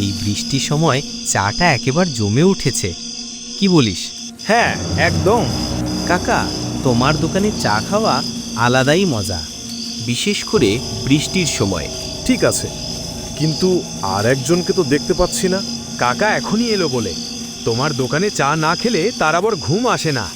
বৃষ্টির সময় চাটা একেবারে জমে উঠেছে। কি বলিস? হ্যাঁ একদম। কাকা তোমার দোকানে চা খাওয়া আলাদাই মজা বিশেষ করে বৃষ্টির সময়। ঠিক আছে কিন্তু আর একজনকে তো দেখতে পাচ্ছি না। কাকা এখনই এলো বলে। তোমার দোকানে চা না খেলে তার আবার ঘুম আসে না।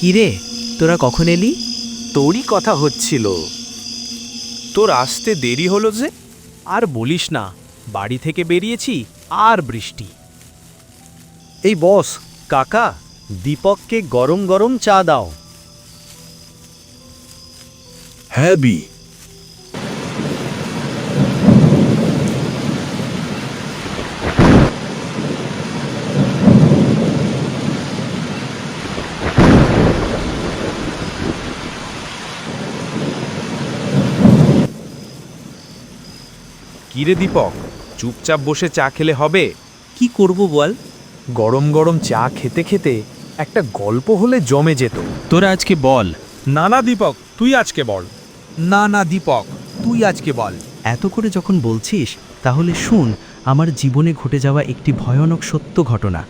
কিরে? তোরা কখন এলি? তোরই কথা হচ্ছিল। তোর আসতে দেরি হলো যে? আর বলিস না বাড়ি থেকে বেরিয়েছি আর বৃষ্টি। এই বস কাকা দীপককে গরম গরম চা দাও। হ্যাঁ বি। কিরে দীপক চুপচাপ বসে চা খেলে হবে। কি করব বল? গরম গরম চা খেতে খেতে একটা গল্প হলে জমে যেত। তোরা আজকে বল। না না দীপক তুই আজকে বল। না না দীপক তুই আজকে বল। এত করে যখন বলছিস তাহলে শুন আমার জীবনে ঘটে যাওয়া একটি ভয়ানক সত্য ঘটনা।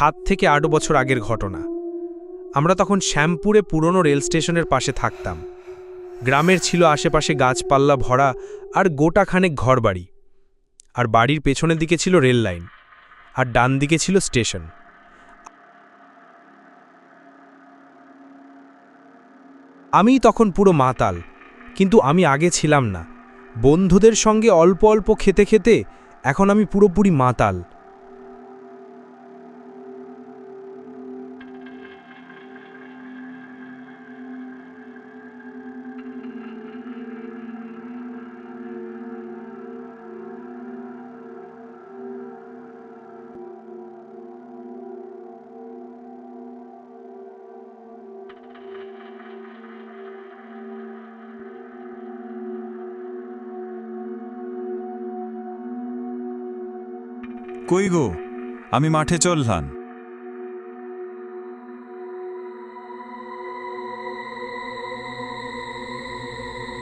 সাত থেকে আট বছর আগের ঘটনা। আমরা তখন শ্যামপুরে পুরনো রেল স্টেশনের পাশে থাকতাম। গ্রামের ছিল আশেপাশে গাছপাল্লা ভরা আর গোটাখানেক ঘরবাড়ি। আর বাড়ির পেছনের দিকে ছিল রেল লাইন, আর ডান দিকে ছিল স্টেশন। আমি তখন পুরো মাতাল, কিন্তু আমি আগে ছিলাম না। বন্ধুদের সঙ্গে অল্প অল্প খেতে খেতে এখন আমি পুরোপুরি মাতাল। কই গো? আমি মাঠে চললাম।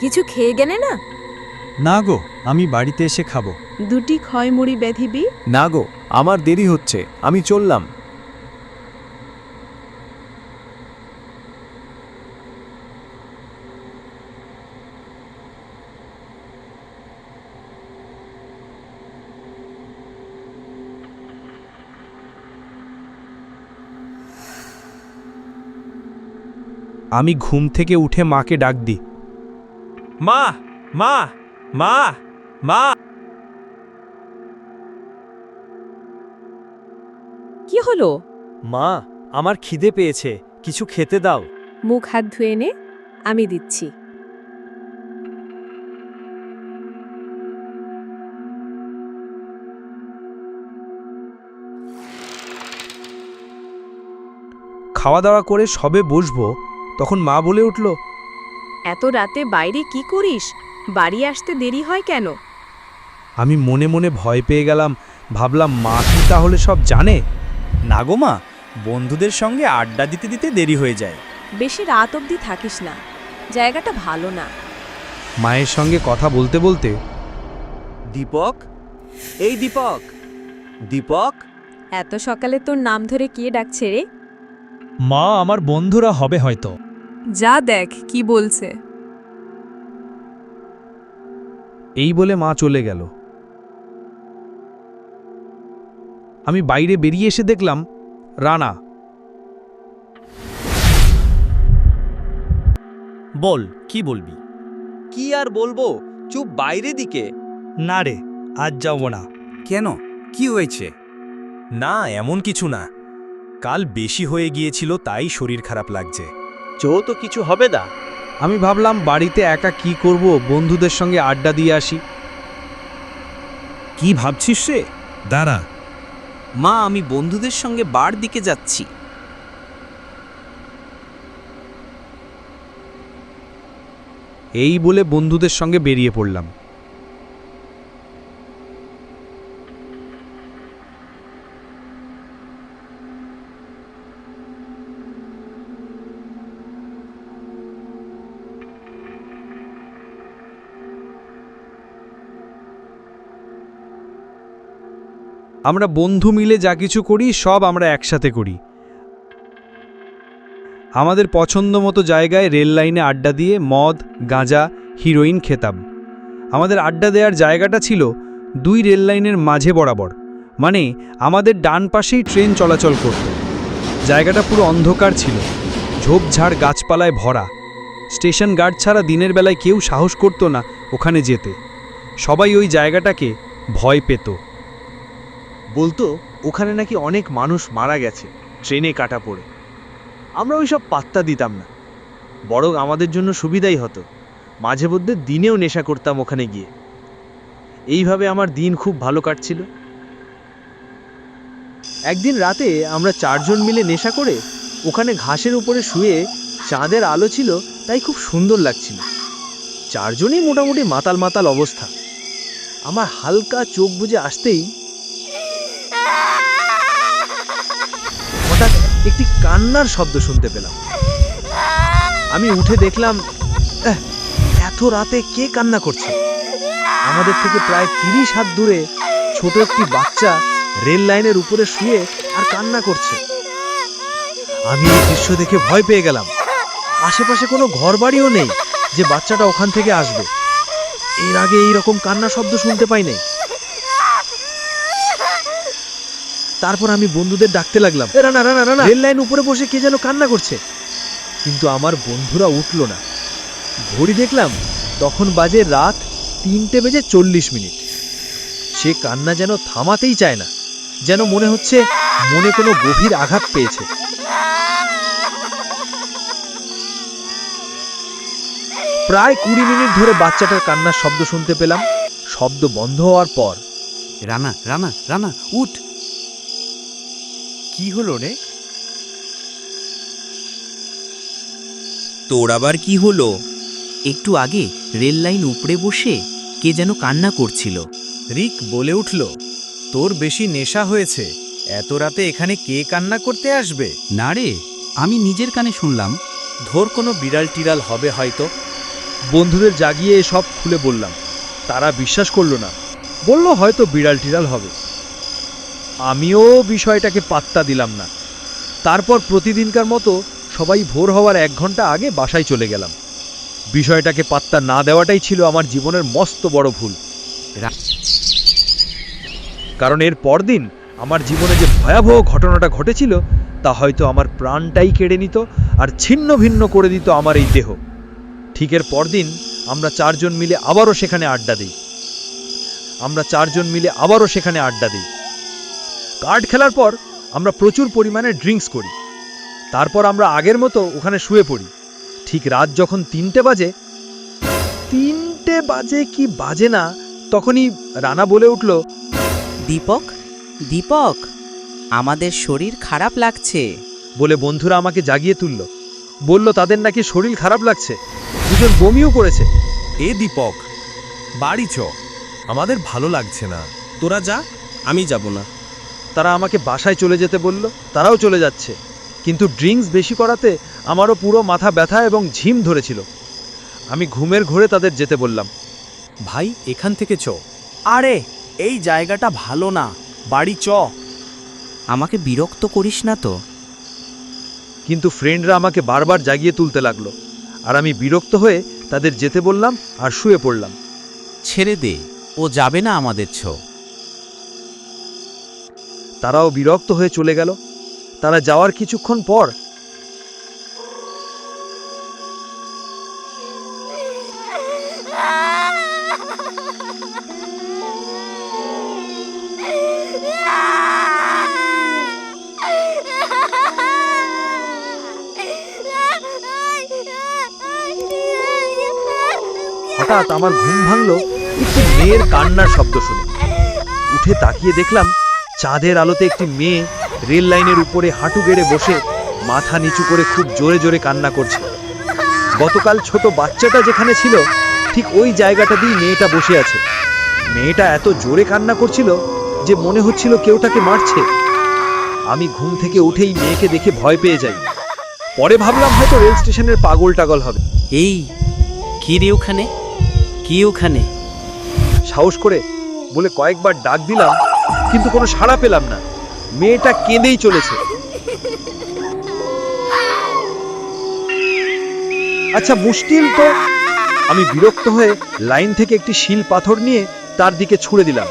কিছু খেয়ে গেলে না? না গো আমি বাড়িতে এসে খাব। দুটি ক্ষয়মুড়ি ব্যাধিবি না গো আমার দেরি হচ্ছে আমি চললাম। আমি ঘুম থেকে উঠে মাকে ডাক দিই। মা মা মা মা। কি হলো? মা আমার খিদে পেয়েছে কিছু খেতে দাও। মুখ হাত ধুয়ে নে আমি দিচ্ছি। খাওয়া দাওয়া করে সবে বসবো তখন মা বলে উঠল এত রাতে বাইরে কি করিস? বাড়ি আসতে দেরি হয় কেন? আমি মনে মনে ভয় পেয়ে গেলাম। ভাবলাম মা কি তাহলে সব জানে? না গো মা বন্ধুদের সঙ্গে আড্ডা দিতে দিতে দেরি হয়ে যায়। বেশি রাত অবধি থাকিস না। জায়গাটা ভালো না। মায়ের সঙ্গে কথা বলতে বলতে দীপক? এই দীপক? দীপক? এত সকালে তোর নাম ধরে কে ডাকছে রে? মা আমার বন্ধুরা হবে হয়তো। যা দেখ কি বলছে। এই বলে মা চলে গেল। আমি বাইরে বেরিয়ে এসে দেখলাম রানা। বল কি বলবি? কি আর বলব? চুপ বাইরে দিকে। না রে আজ যাব না। কেন? কি হয়েছে? না এমন কিছু না। কাল বেশি হয়ে গিয়েছিল তাই শরীর খারাপ লাগছে। চো তো কিছু হবে না। আমি ভাবলাম বাড়িতে একা কি করব বন্ধুদের সঙ্গে আড্ডা দিয়ে আসি। কি ভাবছিস রে? দাঁড়া। মা আমি বন্ধুদের সঙ্গে বার দিকে যাচ্ছি। এই বলে বন্ধুদের সঙ্গে বেরিয়ে পড়লাম। আমরা বন্ধু মিলে যা কিছু করি, সব আমরা একসাথে করি। আমাদের পছন্দ মতো জায়গায় রেল লাইনে আড্ডা দিয়ে মদ, গাঁজা, হিরোইন খেতাম। আমাদের আড্ডা দেওয়ার জায়গাটা ছিল দুই রেল লাইনের মাঝে বরাবর। মানে আমাদের ডান পাশেই ট্রেন চলাচল করত। জায়গাটা পুরো অন্ধকার ছিল। ঝোপঝাড় গাছপালায় ভরা। স্টেশন গার্ড ছাড়া দিনের বেলায় কেউ সাহস করতো না ওখানে যেতে। সবাই ওই জায়গাটাকে ভয় পেত। বলতো, ওখানে নাকি অনেক মানুষ মারা গেছে, ট্রেনে কাটা পড়ে। আমরা ওইসব পাত্তা দিতাম না। বরং আমাদের জন্য সুবিধাই হতো। মাঝে মধ্যে দিনেও নেশা করতাম ওখানে গিয়ে। এইভাবে আমার দিন খুব ভালো কাটছিল। একদিন রাতে আমরা চারজন মিলে নেশা করে ওখানে ঘাসের উপরে শুয়ে চাঁদের আলো ছিল, তাই খুব সুন্দর লাগছিল। চারজনই মোটামুটি মাতাল মাতাল অবস্থা। আমার হালকা চোখ বুজে আসতেই একটি কান্নার শব্দ শুনতে পেলাম। আমি উঠে দেখলাম এত রাতে কে কান্না করছে? আমাদের থেকে প্রায় তিরিশ হাত দূরে ছোট একটি বাচ্চা রেল লাইনের উপরে শুয়ে আর কান্না করছে। আমি এই দৃশ্য দেখে ভয় পেয়ে গেলাম। আশেপাশে কোনো ঘরবাড়িও নেই যে বাচ্চাটা ওখান থেকে আসবে। এর আগে এই রকম কান্না শব্দ শুনতে পাই নাই। তারপর আমি বন্ধুদের ডাকতে লাগলাম। রানা রানা রানা। রেল লাইন উপরে বসে কে যেন কান্না করছে। কিন্তু আমার বন্ধুরা উঠল না। ঘড়ি দেখলাম তখন বাজে রাত তিনটে বেজে চল্লিশ মিনিট। সে কান্না যেন থামাতেই চায় না যেন মনে হচ্ছে মনে কোনো গভীর আঘাত পেয়েছে। প্রায় কুড়ি মিনিট ধরে বাচ্চাটার কান্নার শব্দ শুনতে পেলাম। শব্দ বন্ধ হওয়ার পর। রানা রানা রানা উঠ। কি হলো রে? তোর আবার কি হলো? একটু আগে রেল লাইন উপরে বসে কে যেন কান্না করছিল। রিক বলে উঠল তোর বেশি নেশা হয়েছে এত রাতে এখানে কে কান্না করতে আসবে? না রে আমি নিজের কানে শুনলাম। ধর কোনো বিড়াল টিড়াল হবে হয়তো। বন্ধুদের জাগিয়ে সব খুলে বললাম তারা বিশ্বাস করল না। বলল হয়তো বিড়াল টিড়াল হবে। আমিও বিষয়টাকে পাত্তা দিলাম না। তারপর প্রতিদিনকার মতো সবাই ভোর হওয়ার এক ঘণ্টা আগে বাসায় চলে গেলাম। বিষয়টাকে পাত্তা না দেওয়াটাই ছিল আমার জীবনের মস্ত বড় ভুল। কারণ এর পরদিন আমার জীবনে যে ভয়াবহ ঘটনাটা ঘটেছিল, তা হয়তো আমার প্রাণটাই কেড়ে নিত আর ছিন্ন ভিন্ন করে দিত আমার এই দেহ। ঠিক ঠিকের পরদিন আমরা চারজন মিলে আবারও সেখানে আড্ডা দিই। আমরা চারজন মিলে আবারও সেখানে আড্ডা দিই। কার্ড খেলার পর আমরা প্রচুর পরিমাণে ড্রিঙ্কস করি। তারপর আমরা আগের মতো ওখানে শুয়ে পড়ি। ঠিক রাত যখন তিনটে বাজে তিনটে বাজে কি বাজে না তখনই রানা বলে উঠল দীপক দীপক আমাদের শরীর খারাপ লাগছে। বলে বন্ধুরা আমাকে জাগিয়ে তুলল। বলল তাদের নাকি শরীর খারাপ লাগছে। দুজন বমিও করেছে। এ দীপক বাড়ি চ। আমাদের ভালো লাগছে না। তোরা যা আমি যাব না। তারা আমাকে বাসায় চলে যেতে বলল তারাও চলে যাচ্ছে। কিন্তু ড্রিঙ্কস বেশি করাতে আমারও পুরো মাথা ব্যথা এবং ঝিম ধরেছিল। আমি ঘুমের ঘোরে তাদের যেতে বললাম। ভাই এখান থেকে চ। আরে এই জায়গাটা ভালো না। বাড়ি চ। আমাকে বিরক্ত করিস না তো। কিন্তু ফ্রেন্ডরা আমাকে বারবার জাগিয়ে তুলতে লাগল। আর আমি বিরক্ত হয়ে তাদের যেতে বললাম আর শুয়ে পড়লাম। ছেড়ে দে ও যাবে না আমাদের ছো। তারাও বিরক্ত হয়ে চলে গেল। তারা যাওয়ার কিছুক্ষণ পর হঠাৎ আমার ঘুম ভাঙলো মেয়ের কান্নার শব্দ শুনে। উঠে তাকিয়ে দেখলাম চাঁদের আলোতে একটি মেয়ে রেল লাইনের উপরে হাঁটু গেড়ে বসে মাথা নিচু করে খুব জোরে জোরে কান্না করছে। গতকাল ছোট বাচ্চাটা যেখানে ছিল ঠিক ওই জায়গাটাতেই মেয়েটা বসে আছে। মেয়েটা এত জোরে কান্না করছিল যে মনে হচ্ছিল কেউ তাকে মারছে। আমি ঘুম থেকে উঠেই মেয়েকে দেখে ভয় পেয়ে যাই। পরে ভাবলাম হয়তো রেল স্টেশনের পাগল টাগল হবে। এই কি রে ওখানে? কি ওখানে? সাহস করে বলে কয়েকবার ডাক দিলাম কিন্তু কোনো সাড়া পেলাম না। মেয়েটা কেঁদেই চলেছে। আচ্ছা মুশকিল তো, আমি বিরক্ত হয়ে লাইন থেকে একটি শিল পাথর নিয়ে তার দিকে ছুঁড়ে দিলাম।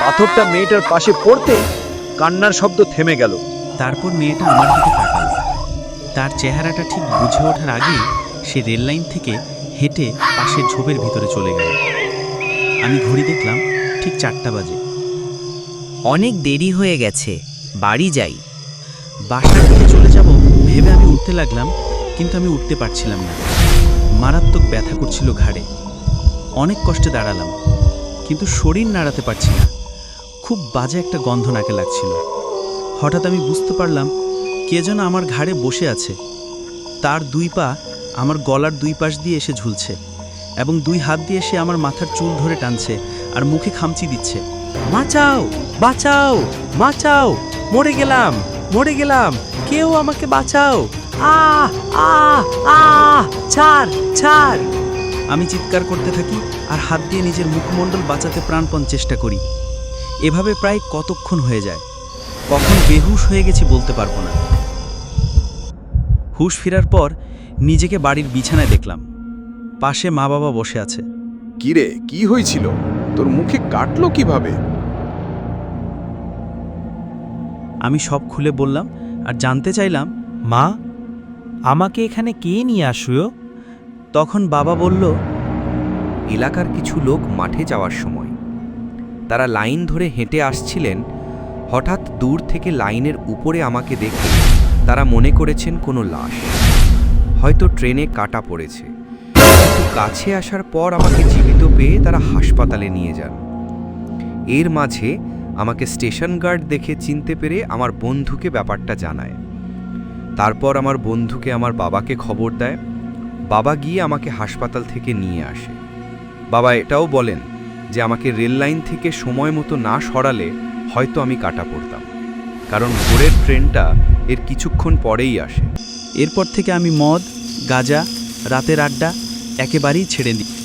পাথরটা মেয়েটার পাশে পড়তে কান্নার শব্দ থেমে গেল। তারপর মেয়েটা আমার দিকে তাকাল। তার চেহারাটা ঠিক বুঝে ওঠার আগেই সে রেল লাইন থেকে হেঁটে পাশের ঝোপের ভিতরে চলে গেল। আমি ঘড়ি দেখলাম ঠিক চারটা বাজে। অনেক দেরি হয়ে গেছে, বাড়ি যাই। বাসার দিকে চলে যাব, ভেবে আমি উঠতে লাগলাম, কিন্তু আমি উঠতে পারছিলাম না। মারাত্মক ব্যথা করছিল ঘাড়ে। অনেক কষ্টে দাঁড়ালাম, কিন্তু শরীর নাড়াতে পারছি না। খুব বাজে একটা গন্ধ নাকে লাগছিল। হঠাৎ আমি বুঝতে পারলাম, কে যেন আমার ঘাড়ে বসে আছে। তার দুই পা আমার গলার দুই পাশ দিয়ে এসে ঝুলছে, এবং দুই হাত দিয়ে সে আমার মাথার চুল ধরে টানছে আর মুখে খামচি দিচ্ছে। বাঁচাও বাঁচাও বাঁচাও। মরে গেলাম মরে গেলাম। কেউ আমাকে বাঁচাও। আ আ আ ছাড় ছাড়। আমি চিৎকার করতে থাকি আর হাত দিয়ে নিজের মুখমণ্ডল বাঁচাতে প্রাণপণ চেষ্টা করি। এভাবে প্রায় কতক্ষণ হয়ে যায়? কখন বেহুশ হয়ে গেছি বলতে পারব না। হুশ ফেরার পর নিজেকে বাড়ির বিছানায় দেখলাম। পাশে মা বাবা বসে আছে। কিরে, কি হয়েছিল? তোর মুখে কাটলো কীভাবে? আমি সব খুলে বললাম আর জানতে চাইলাম, মা, আমাকে এখানে কে নিয়ে আসুয় তখন বাবা বলল, এলাকার কিছু লোক মাঠে যাওয়ার সময়। তারা লাইন ধরে হেঁটে আসছিলেন, হঠাৎ দূর থেকে লাইনের উপরে আমাকে দেখে তারা মনে করেছেন কোনো লাশ। হয়তো ট্রেনে কাটা পড়েছে। কাছে আসার পর আমাকে জীবিত পেয়ে তারা হাসপাতালে নিয়ে যান। এর মাঝে আমাকে স্টেশন গার্ড দেখে চিনতে পেরে আমার বন্ধুকে ব্যাপারটা জানায়। তারপর আমার বন্ধুকে আমার বাবাকে খবর দেয়। বাবা গিয়ে আমাকে হাসপাতাল থেকে নিয়ে আসে। বাবা এটাও বলেন যে আমাকে রেল লাইন থেকে সময় মতো না সরালে হয়তো আমি কাটা পড়তাম। কারণ ভোরের ট্রেনটা এর কিছুক্ষণ পরেই আসে। এরপর থেকে আমি মদ, গাঁজা, রাতের আড্ডা একেবারেই ছেড়ে দিই।